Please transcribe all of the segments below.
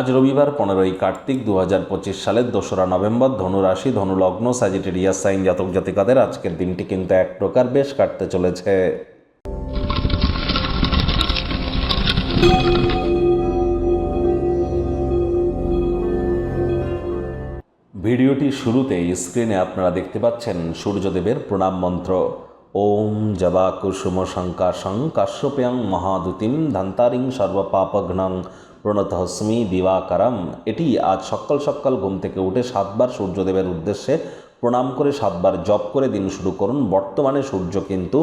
আজ রবিবার পনেরোই কার্তিক দু হাজার পঁচিশ সালের দোসরা নভেম্বর ধনুরাশি ধনুলগ্ন স্যাজিটেরিয়াস সাইন জাতক জাতিকাদের আজকের দিনটি কিন্তু এক প্রকার বেশ কাটতে চলেছে। ভিডিওটি শুরুতেই স্ক্রিনে আপনারা দেখতে পাচ্ছেন সূর্যদেবের প্রণাম মন্ত্র। ওম জবা কুসুম শঙ্কাশং কাশ্যপ্যাং মহাদুতিম ধান্তারিং সর্বপাপঘ্নং প্রণতহস্মি দিবাকারম। এটি আজ সকাল সকাল ঘুম থেকে উঠে সাতবার সূর্যদেবের উদ্দেশ্যে প্রণাম করে, সাতবার জপ করে দিন শুরু করুন। বর্তমানে সূর্য কিন্তু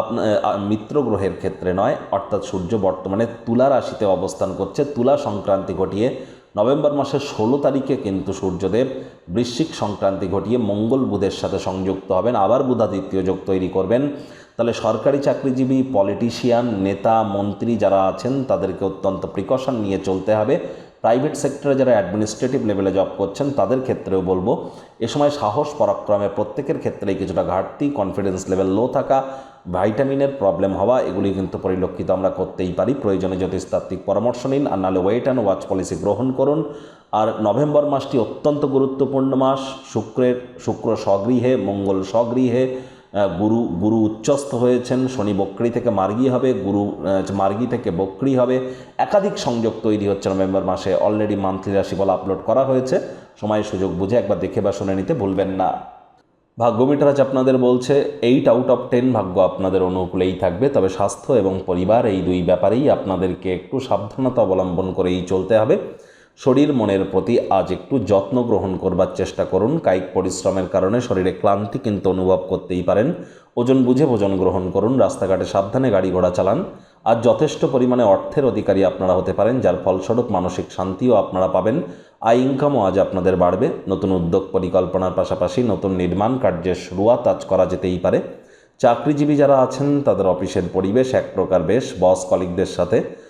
আপনার মিত্র গ্রহের ক্ষেত্রে নয়, অর্থাৎ সূর্য বর্তমানে তুলা রাশিতে অবস্থান করছে। তুলা সংক্রান্তি ঘটিয়ে নভেম্বর মাসের ষোলো তারিখে কিন্তু সূর্যদেব বৃশ্চিক সংক্রান্তি ঘটিয়ে মঙ্গল বুধের সাথে সংযুক্ত হবেন, আবার বুধাদিত্য যোগ তৈরি করবেন। তাহলে সরকারি চাকরিজীবী পলিটিশিয়ান নেতা, মন্ত্রী যারা আছেন, তাদেরকে অত্যন্ত প্রিকশন নিয়ে চলতে হবে। প্রাইভেট সেক্টরে যারা অ্যাডমিনিস্ট্রেটিভ লেভেলে জব করছেন, তাদের ক্ষেত্রেও বলব, এ সময় সাহস, পরাক্রমে প্রত্যেকের ক্ষেত্রেই কিছুটা ঘাটতি কনফিডেন্স লেভেল লো থাকা ভাইটামিনের প্রবলেম হওয়া, এগুলি কিন্তু পরিলক্ষিত আমরা করতেই পারি। প্রয়োজনে জ্যোতিষতাত্ত্বিক পরামর্শ নিন, আর নাহলে ওয়েট অ্যান্ড ওয়াচ পলিসি গ্রহণ করুন। আর নভেম্বর মাসটি অত্যন্ত গুরুত্বপূর্ণ মাস, শুক্রের, শুক্র স্বগৃহে, মঙ্গল স্বগৃহে গুরু গুরু উচ্চস্থ হয়েছেন, শনি বক্রি থেকে মার্গী হবে, গুরু মার্গী থেকে বক্রি হবে। একাধিক সংযোগ তৈরি হচ্ছে নভেম্বর মাসে। অলরেডি মান্থলি রাশিফল আপলোড করা হয়েছে। সময়, সুযোগ বুঝে একবার দেখে বা শুনে নিতে ভুলবেন না। ভাগ্য মিটার আজ আপনাদের বলছে এইট আউট অফ টেন ভাগ্য আপনাদের অনুকূলেই থাকবে। তবে স্বাস্থ্য এবং পরিবার এই দুই ব্যাপারেই আপনাদেরকে একটু সাবধানতা অবলম্বন করেই চলতে হবে। শরীর মনের প্রতি আজ একটু যত্ন গ্রহণ করবার চেষ্টা করুন। কায়িক পরিশ্রমের কারণে শরীরে ক্লান্তি কিন্তু অনুভব করতেই পারেন। ওজন বুঝে ভোজন গ্রহণ করুন। রাস্তাঘাটে সাবধানে গাড়ি ঘোড়া চালান। আজ যথেষ্ট পরিমাণে অর্থের অধিকারী আপনারা হতে পারেন, যার ফলস্বরূপ মানসিক শান্তিও আপনারা পাবেন। আয় ইনকামও আজ আপনাদের বাড়বে। নতুন উদ্যোগ পরিকল্পনার পাশাপাশি নতুন নির্মাণ কার্যের শুরুয়াত আজ করা যেতেই পারে। চাকরিজীবী যারা আছেন, তাদের অফিসের পরিবেশ এক প্রকার বেশ। বস কলিগদের সাথে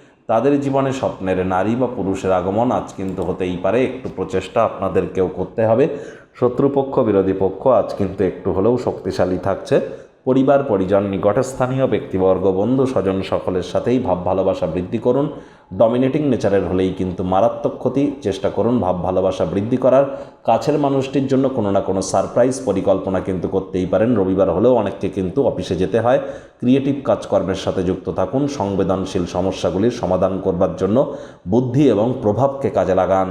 তাদের জীবনে স্বপ্নের নারী বা পুরুষের আগমন আজ কিন্তু হতেই পারে। একটু প্রচেষ্টা আপনাদেরকেও করতে হবে। শত্রুপক্ষ, বিরোধী পক্ষ আজ কিন্তু একটু হলেও শক্তিশালী থাকছে। পরিবার, পরিজন, নিকটস্থানীয় ব্যক্তিবর্গ, বন্ধু, স্বজন সকলের সাথেই ভাব ভালোবাসা বৃদ্ধি করুন। ডমিনেটিং নেচারের হলেই কিন্তু মারাত্মক ক্ষতি। চেষ্টা করুন ভাব ভালোবাসা বৃদ্ধি করার। কাছের মানুষটির জন্য কোনো না কোনো সারপ্রাইজ পরিকল্পনা কিন্তু করতেই পারেন। রবিবার হলেও অনেককে কিন্তু অফিসে যেতে হয়। ক্রিয়েটিভ কাজকর্মের সাথে যুক্ত থাকুন। সংবেদনশীল সমস্যাগুলির সমাধান করবার জন্য বুদ্ধি এবং প্রভাবকে কাজে লাগান।